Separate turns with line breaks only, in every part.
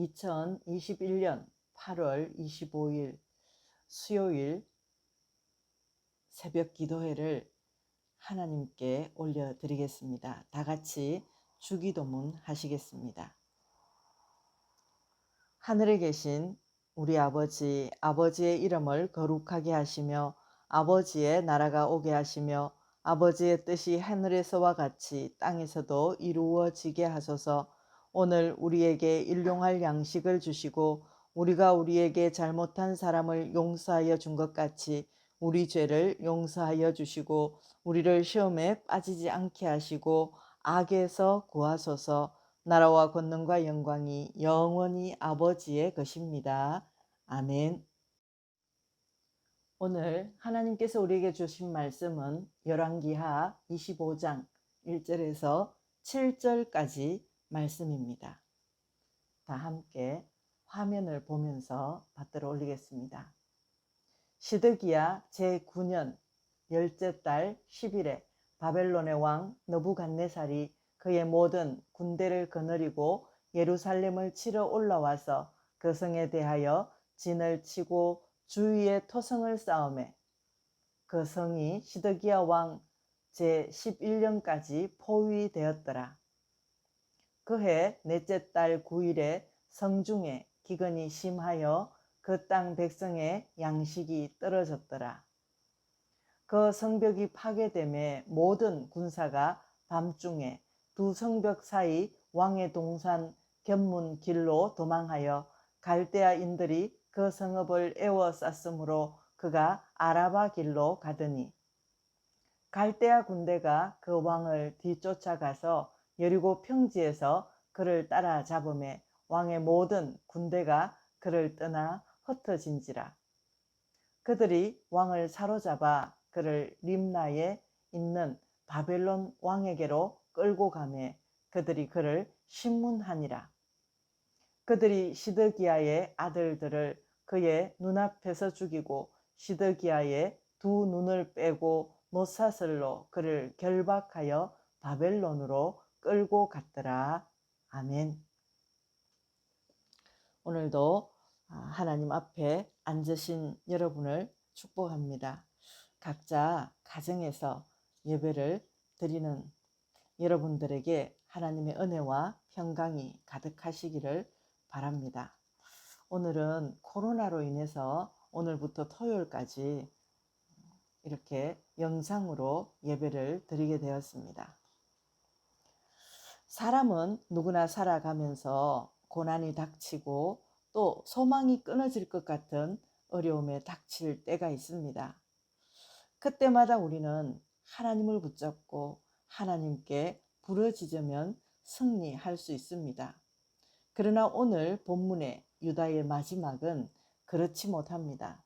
2021년 8월 25일 수요일 새벽 기도회를 하나님께 올려드리겠습니다. 다 같이 주기도문 하시겠습니다. 하늘에 계신 우리 아버지, 아버지의 이름을 거룩하게 하시며 아버지의 나라가 오게 하시며 아버지의 뜻이 하늘에서와 같이 땅에서도 이루어지게 하소서 오늘 우리에게 일용할 양식을 주시고 우리가 우리에게 잘못한 사람을 용서하여 준 것 같이 우리 죄를 용서하여 주시고 우리를 시험에 빠지지 않게 하시고 악에서 구하소서 나라와 권능과 영광이 영원히 아버지의 것입니다. 아멘. 오늘 하나님께서 우리에게 주신 말씀은 열왕기하 25장 1절에서 7절까지 말씀입니다. 다 함께 화면을 보면서 받들어 올리겠습니다. 시드기야 제9년 열째 달 10일에 바벨론의 왕 너부갓네살이 그의 모든 군대를 거느리고 예루살렘을 치러 올라와서 그 성에 대하여 진을 치고 주위에 토성을 쌓음에 그 성이 시드기야 왕 제11년까지 포위되었더라. 그해 넷째 달 9일에 성중에 기근이 심하여 그 땅 백성의 양식이 떨어졌더라. 그 성벽이 파괴됨에 모든 군사가 밤중에 두 성벽 사이 왕의 동산 견문 길로 도망하여 갈대아인들이 그 성읍을 에워쌌으므로 그가 아라바 길로 가더니 갈대아 군대가 그 왕을 뒤쫓아가서 여리고 평지에서 그를 따라잡음에 왕의 모든 군대가 그를 떠나 흩어진지라. 그들이 왕을 사로잡아 그를 림나에 있는 바벨론 왕에게로 끌고 가매 그들이 그를 신문하니라. 그들이 시드기야의 아들들을 그의 눈앞에서 죽이고 시드기야의 두 눈을 빼고 노사슬로 그를 결박하여 바벨론으로 끌고 갔더라. 아멘. 오늘도 아, 하나님 앞에 앉으신 여러분을 축복합니다. 각자 가정에서 예배를 드리는 여러분들에게 하나님의 은혜와 평강이 가득하시기를 바랍니다. 오늘은 코로나로 인해서 오늘부터 토요일까지 이렇게 영상으로 예배를 드리게 되었습니다. 사람은 누구나 살아가면서 고난이 닥치고 또 소망이 끊어질 것 같은 어려움에 닥칠 때가 있습니다. 그때마다 우리는 하나님을 붙잡고 하나님께 부르짖으면 승리할 수 있습니다. 그러나 오늘 본문의 유다의 마지막은 그렇지 못합니다.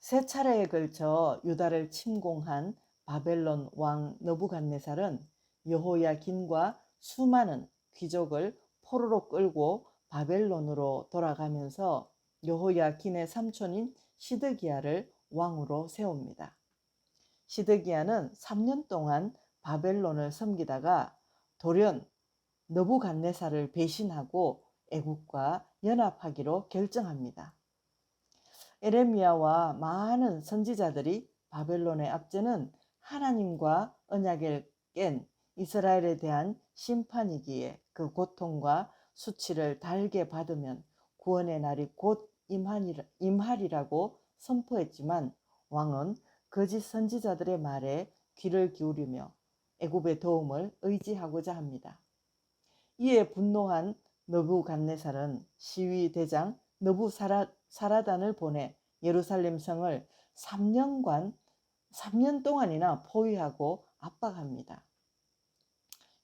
세 차례에 걸쳐 유다를 침공한 바벨론 왕 너부갓네살은 여호야긴과 수많은 귀족을 포로로 끌고 바벨론으로 돌아가면서 여호야긴의 삼촌인 시드기야를 왕으로 세웁니다. 시드기야는 3년 동안 바벨론을 섬기다가 돌연 너부갓네살을 배신하고 애국과 연합하기로 결정합니다. 에레미야와 많은 선지자들이 바벨론의 앞제는 하나님과 언약을 깬 이스라엘에 대한 심판이기에 그 고통과 수치를 달게 받으면 구원의 날이 곧 임하리라고 선포했지만 왕은 거짓 선지자들의 말에 귀를 기울이며 애굽의 도움을 의지하고자 합니다. 이에 분노한 너부갓네살은 시위 대장 너부사라단을 보내 예루살렘 성을 3년간 3년 동안이나 포위하고 압박합니다.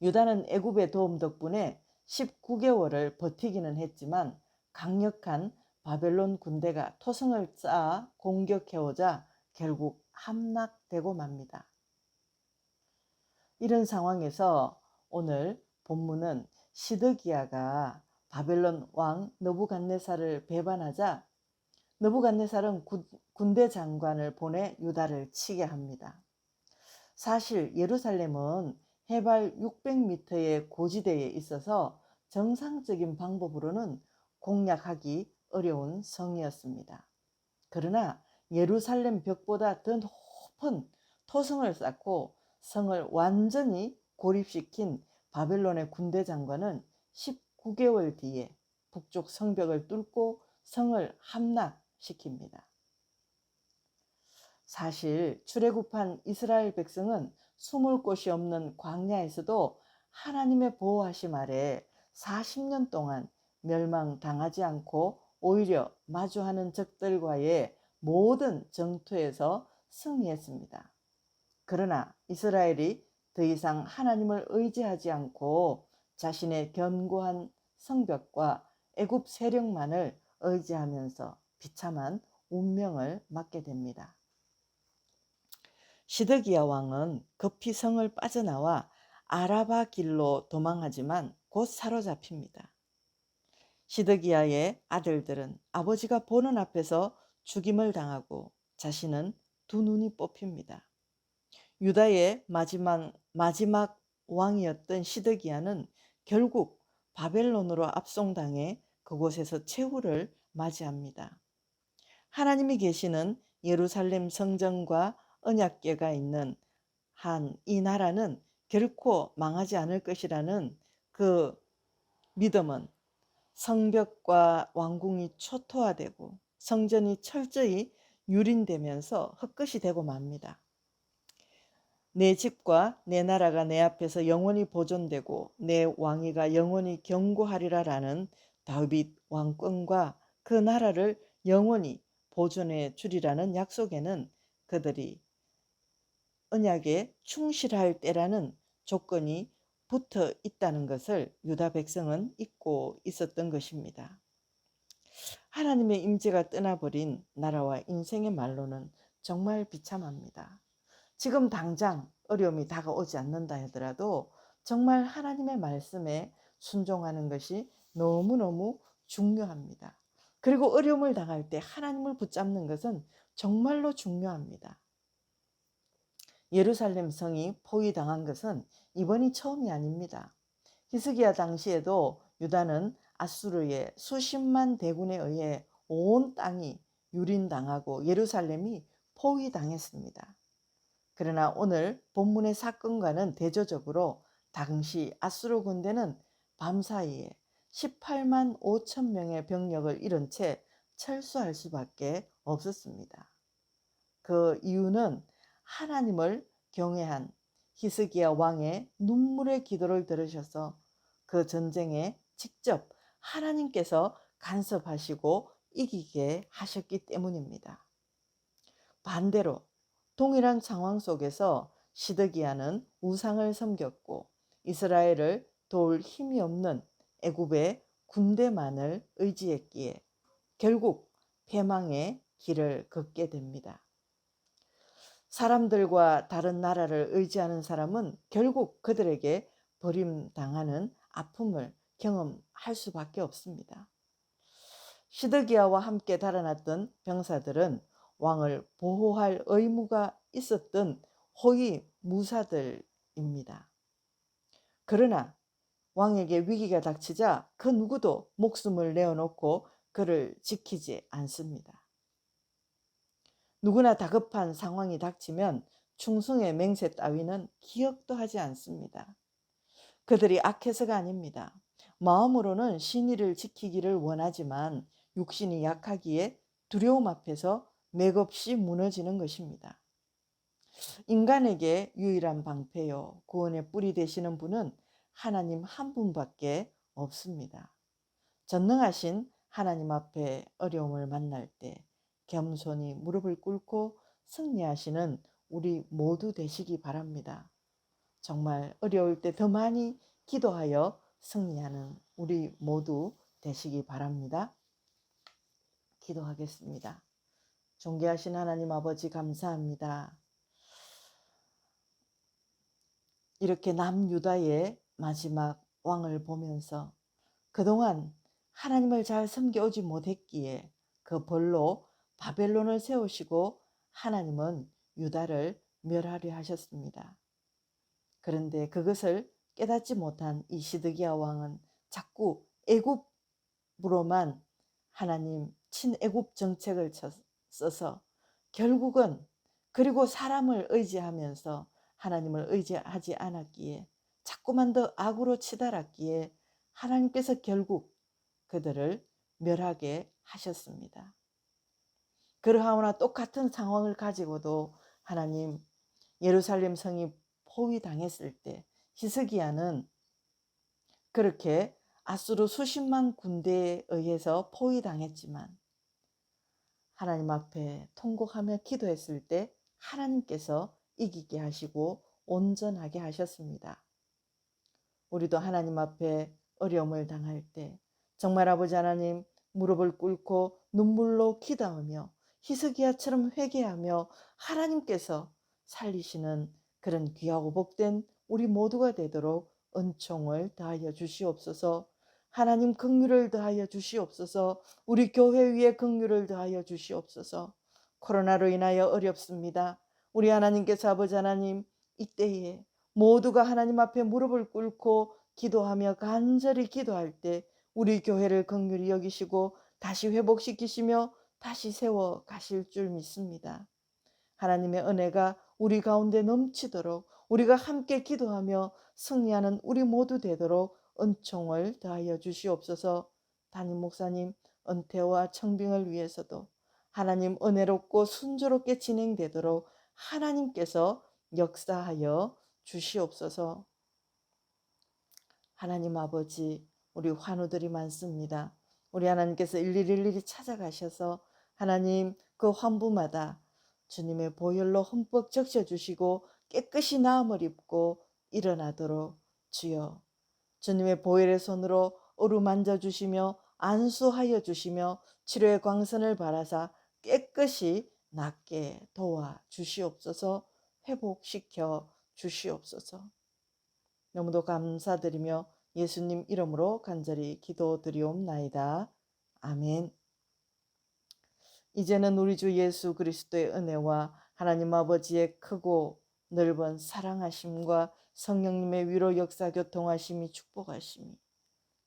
유다는 애굽의 도움 덕분에 19개월을 버티기는 했지만 강력한 바벨론 군대가 토성을 쌓아 공격해오자 결국 함락되고 맙니다. 이런 상황에서 오늘 본문은 시드기야가 바벨론 왕 너부갓네살을 배반하자 너부갓네살은 군대 장관을 보내 유다를 치게 합니다. 사실 예루살렘은 해발 600m의 고지대에 있어서 정상적인 방법으로는 공략하기 어려운 성이었습니다. 그러나 예루살렘 벽보다 더 높은 토성을 쌓고 성을 완전히 고립시킨 바벨론의 군대 장관은 19개월 뒤에 북쪽 성벽을 뚫고 성을 함락시킵니다. 사실 출애굽한 이스라엘 백성은 숨을 곳이 없는 광야에서도 하나님의 보호하심 아래 40년 동안 멸망당하지 않고 오히려 마주하는 적들과의 모든 정투에서 승리했습니다. 그러나 이스라엘이 더 이상 하나님을 의지하지 않고 자신의 견고한 성벽과 애굽 세력만을 의지하면서 비참한 운명을 맞게 됩니다. 시드기야 왕은 급히 성을 빠져나와 아라바 길로 도망하지만 곧 사로잡힙니다. 시드기야의 아들들은 아버지가 보는 앞에서 죽임을 당하고 자신은 두 눈이 뽑힙니다. 유다의 마지막, 마지막 왕이었던 시드기야는 결국 바벨론으로 압송당해 그곳에서 최후를 맞이합니다. 하나님이 계시는 예루살렘 성전과 언약궤가 있는 한 이 나라는 결코 망하지 않을 것이라는 그 믿음은 성벽과 왕궁이 초토화되고 성전이 철저히 유린되면서 헛것이 되고 맙니다. 내 집과 내 나라가 내 앞에서 영원히 보존되고 내 왕위가 영원히 경고하리라라는 다윗 왕권과 그 나라를 영원히 보존해 주리라는 약속에는 그들이 언약에 충실할 때라는 조건이 붙어 있다는 것을 유다 백성은 잊고 있었던 것입니다. 하나님의 임재가 떠나버린 나라와 인생의 말로는 정말 비참합니다. 지금 당장 어려움이 다가오지 않는다 하더라도 정말 하나님의 말씀에 순종하는 것이 너무너무 중요합니다. 그리고 어려움을 당할 때 하나님을 붙잡는 것은 정말로 중요합니다. 예루살렘 성이 포위당한 것은 이번이 처음이 아닙니다. 히스기야 당시에도 유다는 아수르의 수십만 대군에 의해 온 땅이 유린당하고 예루살렘이 포위당했습니다. 그러나 오늘 본문의 사건과는 대조적으로 당시 아수르 군대는 밤사이에 18만 5천 명의 병력을 잃은 채 철수할 수밖에 없었습니다. 그 이유는 하나님을 경외한 히스기야 왕의 눈물의 기도를 들으셔서 그 전쟁에 직접 하나님께서 간섭하시고 이기게 하셨기 때문입니다. 반대로 동일한 상황 속에서 시드기야는 우상을 섬겼고 이스라엘을 도울 힘이 없는 애굽의 군대만을 의지했기에 결국 패망의 길을 걷게 됩니다. 사람들과 다른 나라를 의지하는 사람은 결국 그들에게 버림당하는 아픔을 경험할 수밖에 없습니다. 시드기야와 함께 달아났던 병사들은 왕을 보호할 의무가 있었던 호위 무사들입니다. 그러나 왕에게 위기가 닥치자 그 누구도 목숨을 내어놓고 그를 지키지 않습니다. 누구나 다급한 상황이 닥치면 충성의 맹세 따위는 기억도 하지 않습니다. 그들이 악해서가 아닙니다. 마음으로는 신의를 지키기를 원하지만 육신이 약하기에 두려움 앞에서 맥없이 무너지는 것입니다. 인간에게 유일한 방패요, 구원의 뿌리 되시는 분은 하나님 한 분밖에 없습니다. 전능하신 하나님 앞에 어려움을 만날 때 겸손히 무릎을 꿇고 승리하시는 우리 모두 되시기 바랍니다. 정말 어려울 때 더 많이 기도하여 승리하는 우리 모두 되시기 바랍니다. 기도하겠습니다. 존귀하신 하나님 아버지 감사합니다. 이렇게 남유다의 마지막 왕을 보면서 그동안 하나님을 잘 섬겨오지 못했기에 그 벌로 바벨론을 세우시고 하나님은 유다를 멸하려 하셨습니다. 그런데 그것을 깨닫지 못한 이 시드기야 왕은 자꾸 애굽 무로만 하나님 친애국 정책을 쳐- 써서 결국은 그리고 사람을 의지하면서 하나님을 의지하지 않았기에 자꾸만 더 악으로 치달았기에 하나님께서 결국 그들을 멸하게 하셨습니다. 그러하오나 똑같은 상황을 가지고도 하나님 예루살렘 성이 포위당했을 때 히스기야는 그렇게 아수르 수십만 군대에 의해서 포위당했지만 하나님 앞에 통곡하며 기도했을 때 하나님께서 이기게 하시고 온전하게 하셨습니다. 우리도 하나님 앞에 어려움을 당할 때 정말 아버지 하나님 무릎을 꿇고 눈물로 기도하며 히스기야처럼 회개하며 하나님께서 살리시는 그런 귀하고 복된 우리 모두가 되도록 은총을 더하여 주시옵소서. 하나님 긍휼을 더하여 주시옵소서. 우리 교회 위에 긍휼을 더하여 주시옵소서. 코로나로 인하여 어렵습니다. 우리 하나님께서 아버지 하나님 이때에 모두가 하나님 앞에 무릎을 꿇고 기도하며 간절히 기도할 때 우리 교회를 긍휼히 여기시고 다시 회복시키시며 다시 세워 가실 줄 믿습니다. 하나님의 은혜가 우리 가운데 넘치도록 우리가 함께 기도하며 승리하는 우리 모두 되도록 은총을 더하여 주시옵소서. 담임 목사님 은퇴와 청빙을 위해서도 하나님 은혜롭고 순조롭게 진행되도록 하나님께서 역사하여 주시옵소서. 하나님 아버지, 우리 환우들이 많습니다. 우리 하나님께서 일일이 일일이 찾아가셔서 하나님 그 환부마다 주님의 보혈로 흠뻑 적셔 주시고 깨끗이 나음을 입고 일어나도록 주여. 주님의 보혈의 손으로 어루만져 주시며 안수하여 주시며 치료의 광선을 바라사 깨끗이 낫게 도와 주시옵소서 회복시켜 주시옵소서. 너무도 감사드리며 예수님 이름으로 간절히 기도드리옵나이다. 아멘. 이제는 우리 주 예수 그리스도의 은혜와 하나님 아버지의 크고 넓은 사랑하심과 성령님의 위로 역사 교통하심이 축복하심이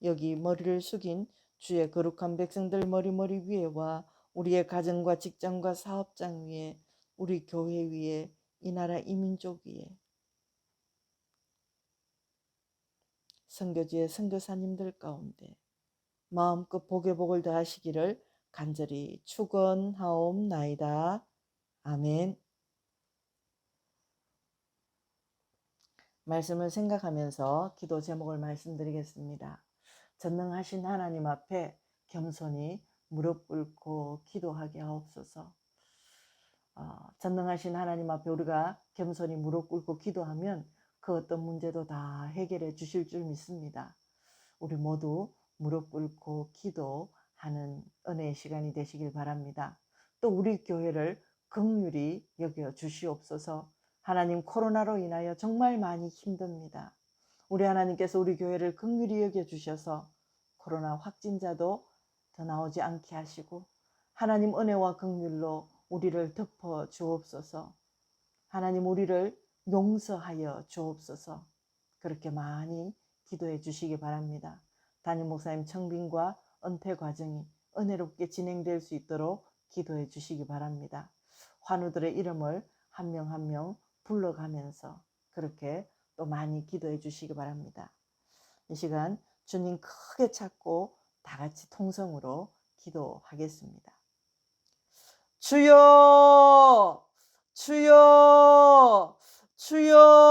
여기 머리를 숙인 주의 거룩한 백성들 머리머리 위에와 우리의 가정과 직장과 사업장 위에 우리 교회 위에 이 나라 이민족 위에 선교지의 선교사님들 가운데 마음껏 복의 복을 더하시기를 간절히 축원하옵나이다. 아멘. 말씀을 생각하면서 기도 제목을 말씀드리겠습니다. 전능하신 하나님 앞에 겸손히 무릎 꿇고 기도하게 하옵소서. 어, 전능하신 하나님 앞에 우리가 겸손히 무릎 꿇고 기도하면 그 어떤 문제도 다 해결해 주실 줄 믿습니다. 우리 모두 무릎 꿇고 기도하는 은혜의 시간이 되시길 바랍니다. 또 우리 교회를 극률이 여겨 주시옵소서. 하나님 코로나로 인하여 정말 많이 힘듭니다. 우리 하나님께서 우리 교회를 극률히 여겨 주셔서 코로나 확진자도 더 나오지 않게 하시고 하나님 은혜와 극률로 우리를 덮어 주옵소서. 하나님 우리를 용서하여 주옵소서. 그렇게 많이 기도해 주시기 바랍니다. 담임 목사님 청빙과 은퇴 과정이 은혜롭게 진행될 수 있도록 기도해 주시기 바랍니다. 환우들의 이름을 한 명 한명 불러가면서 그렇게 또 많이 기도해 주시기 바랍니다. 이 시간 주님 크게 찾고 다 같이 통성으로 기도하겠습니다. 주여! 주여! 주여!